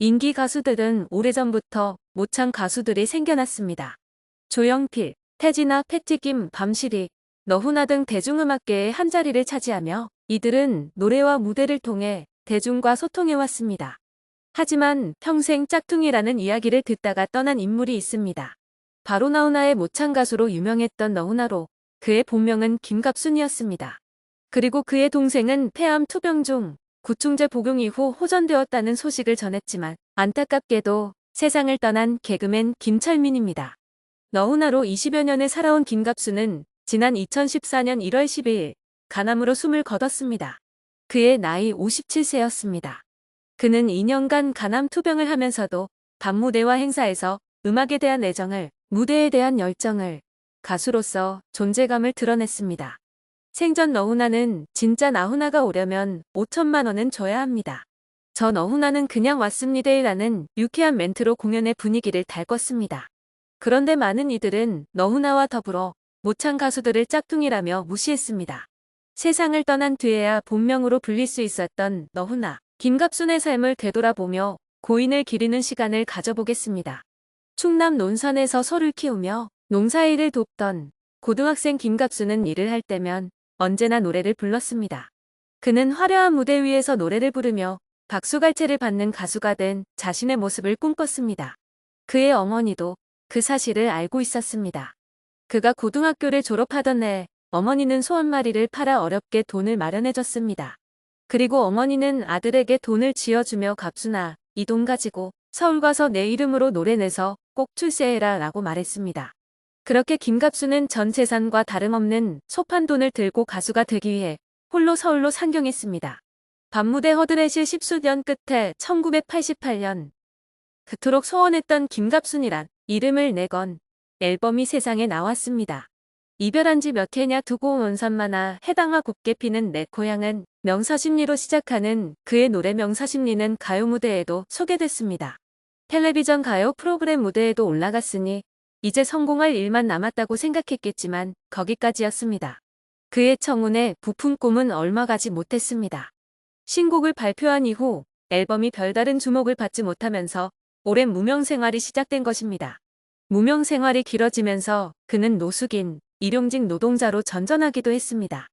인기 가수들은 오래전부터 모창 가수들이 생겨났습니다. 조영필, 태진아, 패티김, 밤시리, 너훈아 등 대중음악계의 한자리를 차지하며 이들은 노래와 무대를 통해 대중과 소통해왔습니다. 하지만 평생 짝퉁이라는 이야기를 듣다가 떠난 인물이 있습니다. 바로 나훈아의 모창 가수로 유명했던 너훈아로 그의 본명은 김갑순이었습니다. 그리고 그의 동생은 폐암 투병 중 구충제 복용 이후 호전되었다는 소식을 전했지만 안타깝게도 세상을 떠난 개그맨 김철민입니다. 너훈아로 20여 년을 살아온 김갑수는 지난 2014년 1월 12일 간암으로 숨을 거뒀습니다. 그의 나이 57세였습니다. 그는 2년간 간암 투병을 하면서도 밤무대와 행사에서 음악에 대한 애정을, 무대에 대한 열정을, 가수로서 존재감을 드러냈습니다. 생전 너훈아는 진짜 나훈아가 오려면 5천만 원은 줘야 합니다. 저 너훈아는 그냥 왔습니다라는 유쾌한 멘트로 공연의 분위기를 달궜습니다. 그런데 많은 이들은 너훈아와 더불어 모창 가수들을 짝퉁이라며 무시했습니다. 세상을 떠난 뒤에야 본명으로 불릴 수 있었던 너훈아, 김갑순의 삶을 되돌아보며 고인을 기리는 시간을 가져보겠습니다. 충남 논산에서 소를 키우며 농사일을 돕던 고등학생 김갑수는 일을 할 때면 언제나 노래를 불렀습니다. 그는 화려한 무대 위에서 노래를 부르며 박수갈채를 받는 가수가 된 자신의 모습을 꿈꿨습니다. 그의 어머니도 그 사실을 알고 있었습니다. 그가 고등학교를 졸업하던 해 어머니는 소 한 마리를 팔아 어렵게 돈을 마련해줬습니다. 그리고 어머니는 아들에게 돈을 쥐어주며 갑수나 이돈 가지고 서울 가서 내 이름으로 노래 내서 꼭 출세해라 라고 말했습니다. 그렇게 김갑수는 전 재산과 다름없는 소판 돈을 들고 가수가 되기 위해 홀로 서울로 상경했습니다. 밤무대 허드렛일 십수년 끝에 1988년 그토록 소원했던 김갑순이란 이름을 내건 앨범이 세상에 나왔습니다. 이별한 지 몇 해냐 두고 온 산만아 해당화 곱게 피는 내 고향은 명사심리로 시작하는 그의 노래 명사심리는 가요 무대에도 소개됐습니다. 텔레비전 가요 프로그램 무대에도 올라갔으니 이제 성공할 일만 남았다고 생각했겠지만 거기까지였습니다. 그의 청혼에 부푼 꿈은 얼마 가지 못했습니다. 신곡을 발표한 이후 앨범이 별다른 주목을 받지 못하면서 오랜 무명 생활이 시작된 것입니다. 무명 생활이 길어지면서 그는 노숙인, 일용직 노동자로 전전하기도 했습니다.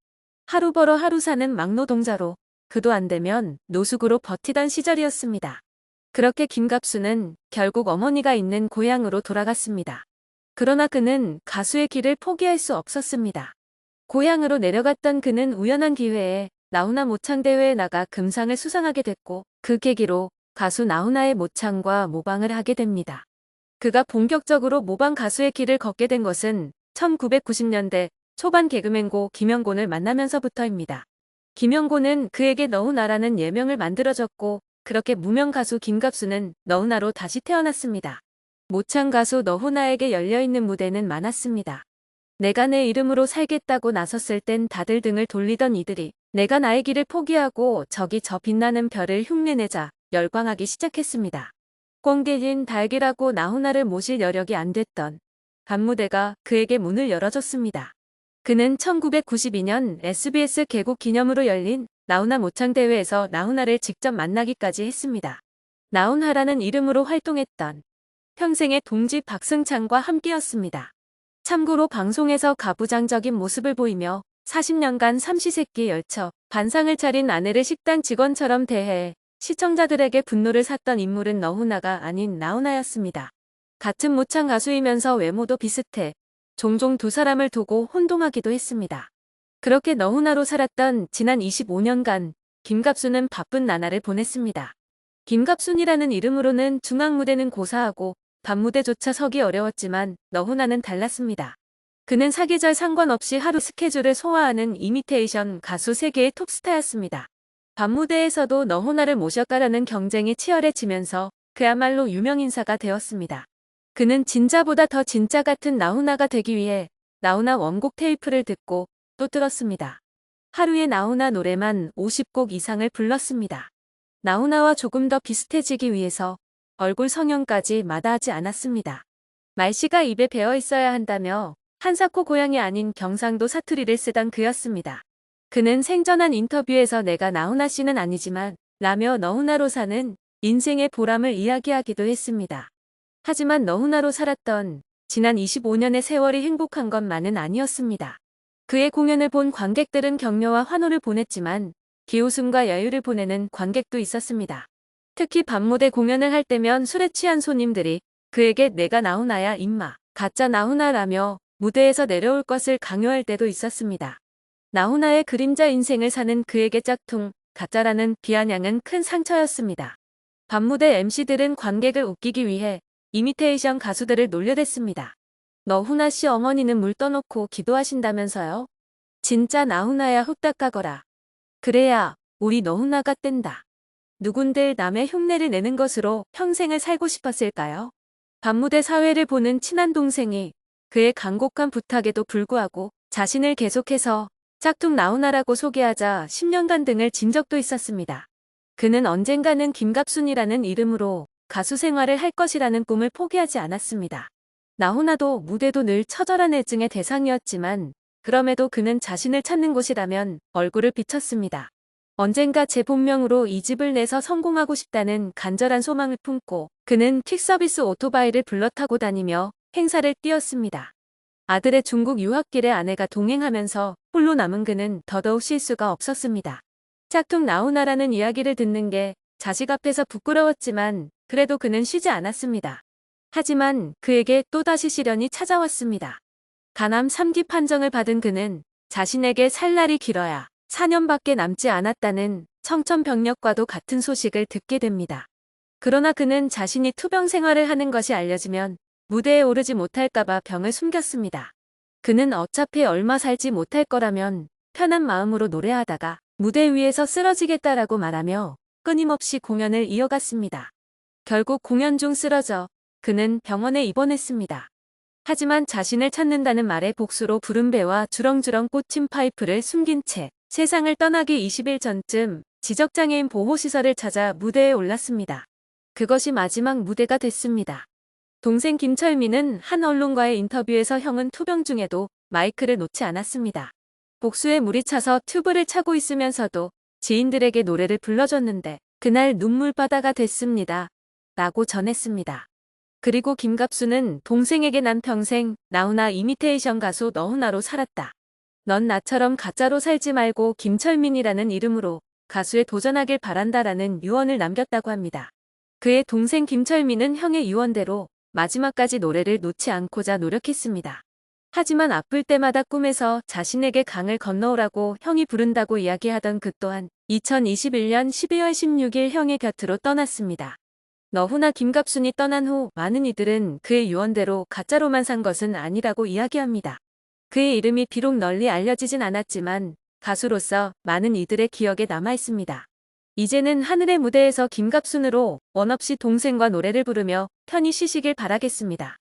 하루 벌어 하루 사는 막노동자로 그도 안 되면 노숙으로 버티던 시절이었습니다. 그렇게 김갑수는 결국 어머니가 있는 고향으로 돌아갔습니다. 그러나 그는 가수의 길을 포기할 수 없었습니다. 고향으로 내려갔던 그는 우연한 기회에 나훈아 모창대회에 나가 금상을 수상하게 됐고 그 계기로 가수 나훈아의 모창과 모방을 하게 됩니다. 그가 본격적으로 모방 가수의 길을 걷게 된 것은 1990년대 초반 개그맨고 김영곤을 만나면서부터입니다. 김영곤은 그에게 너훈아라는 예명을 만들어줬고 그렇게 무명 가수 김갑수는 너훈아로 다시 태어났습니다. 모창 가수 너훈아에게 열려있는 무대는 많았습니다. 내가 내 이름으로 살겠다고 나섰을 땐 다들 등을 돌리던 이들이 내가 나의 길을 포기하고 저기 저 빛나는 별을 흉내내자 열광하기 시작했습니다. 꽁대진 달기라고 나훈아를 모실 여력이 안 됐던 밤무대가 그에게 문을 열어줬습니다. 그는 1992년 SBS 개국 기념으로 열린 나훈아 모창대회에서 나훈아를 직접 만나기까지 했습니다. 나훈아라는 이름으로 활동했던 평생의 동지 박승창과 함께였습니다. 참고로 방송에서 가부장적인 모습을 보이며 40년간 삼시세끼 열쳐 반상을 차린 아내를 식당 직원처럼 대해 시청자들에게 분노를 샀던 인물은 너훈아가 아닌 나훈아였습니다. 같은 모창 가수이면서 외모도 비슷해 종종 두 사람을 두고 혼동하기도 했습니다. 그렇게 너훈아로 살았던 지난 25년간 김갑수는 바쁜 나날을 보냈습니다. 김갑순이라는 이름으로는 중앙무대는 고사하고 밤무대조차 서기 어려웠지만 너훈아는 달랐습니다. 그는 사계절 상관없이 하루 스케줄을 소화하는 이미테이션 가수 세계의 톱스타였습니다. 밤무대에서도 너훈아를 모셔가라는 경쟁이 치열해지면서 그야말로 유명인사가 되었습니다. 그는 진짜보다 더 진짜 같은 나훈아가 되기 위해 나훈아 원곡 테이프를 듣고 또 들었습니다. 하루에 나훈아 노래만 50곡 이상을 불렀습니다. 나훈아와 조금 더 비슷해지기 위해서 얼굴 성형까지 마다하지 않았습니다. 말씨가 입에 배어 있어야 한다며 한사코 고향이 아닌 경상도 사투리를 쓰던 그였습니다. 그는 생전한 인터뷰에서 내가 나훈아 씨는 아니지만 라며 너훈아로 사는 인생의 보람을 이야기하기도 했습니다. 하지만 너훈아로 살았던 지난 25년의 세월이 행복한 것만은 아니었습니다. 그의 공연을 본 관객들은 격려와 환호를 보냈지만 기웃음과 여유를 보내는 관객도 있었습니다. 특히 밤무대 공연을 할 때면 술에 취한 손님들이 그에게 내가 나훈아야 임마, 가짜 나훈아라며 무대에서 내려올 것을 강요할 때도 있었습니다. 나훈아의 그림자 인생을 사는 그에게 짝퉁, 가짜라는 비아냥은 큰 상처였습니다. 밤무대 MC들은 관객을 웃기기 위해 이미테이션 가수들을 놀려댔습니다. 너훈아 씨 어머니는 물 떠놓고 기도하신다면서요? 진짜 나훈아야 후딱 가거라. 그래야 우리 너훈아가 뗀다. 누군들 남의 흉내를 내는 것으로 평생을 살고 싶었을까요? 밤무대 사회를 보는 친한 동생이 그의 간곡한 부탁에도 불구하고 자신을 계속해서 짝퉁 나훈아라고 소개하자 10년간 등을 진 적도 있었습니다. 그는 언젠가는 김갑순이라는 이름으로 가수 생활을 할 것이라는 꿈을 포기하지 않았습니다. 나훈아도 무대도 늘 처절한 애증의 대상이었지만 그럼에도 그는 자신을 찾는 곳이라면 얼굴을 비쳤습니다. 언젠가 제 본명으로 이 집을 내서 성공하고 싶다는 간절한 소망을 품고 그는 퀵서비스 오토바이를 불러 타고 다니며 행사를 뛰었습니다. 아들의 중국 유학길에 아내가 동행하면서 홀로 남은 그는 더더욱 쉴 수가 없었습니다. 짝퉁 나훈아라는 이야기를 듣는 게 자식 앞에서 부끄러웠지만 그래도 그는 쉬지 않았습니다. 하지만 그에게 또다시 시련이 찾아왔습니다. 간암 3기 판정을 받은 그는 자신에게 살 날이 길어야 4년밖에 남지 않았다는 청천벽력과도 같은 소식을 듣게 됩니다. 그러나 그는 자신이 투병 생활을 하는 것이 알려지면 무대에 오르지 못할까봐 병을 숨겼습니다. 그는 어차피 얼마 살지 못할 거라면 편한 마음으로 노래하다가 무대 위에서 쓰러지겠다라고 말하며 끊임없이 공연을 이어갔습니다. 결국 공연 중 쓰러져 그는 병원에 입원했습니다. 하지만 자신을 찾는다는 말에 복수로 부른 배와 주렁주렁 꽂힌 파이프를 숨긴 채 세상을 떠나기 20일 전쯤 지적장애인 보호시설을 찾아 무대에 올랐습니다. 그것이 마지막 무대가 됐습니다. 동생 김철민은 한 언론과의 인터뷰에서 형은 투병 중에도 마이크를 놓지 않았습니다. 복수에 물이 차서 튜브를 차고 있으면서도 지인들에게 노래를 불러줬는데 그날 눈물바다가 됐습니다. 라고 전했습니다. 그리고 김갑수는 동생에게 난 평생 나훈아 이미테이션 가수 너훈아로 살았다. 넌 나처럼 가짜로 살지 말고 김철민이라는 이름으로 가수에 도전하길 바란다라는 유언을 남겼다고 합니다. 그의 동생 김철민은 형의 유언대로 마지막까지 노래를 놓지 않고자 노력했습니다. 하지만 아플 때마다 꿈에서 자신에게 강을 건너오라고 형이 부른다고 이야기하던 그 또한 2021년 12월 16일 형의 곁으로 떠났습니다. 너훈아 김갑순이 떠난 후 많은 이들은 그의 유언대로 가짜로만 산 것은 아니라고 이야기합니다. 그의 이름이 비록 널리 알려지진 않았지만 가수로서 많은 이들의 기억에 남아 있습니다. 이제는 하늘의 무대에서 김갑순으로 원없이 동생과 노래를 부르며 편히 쉬시길 바라겠습니다.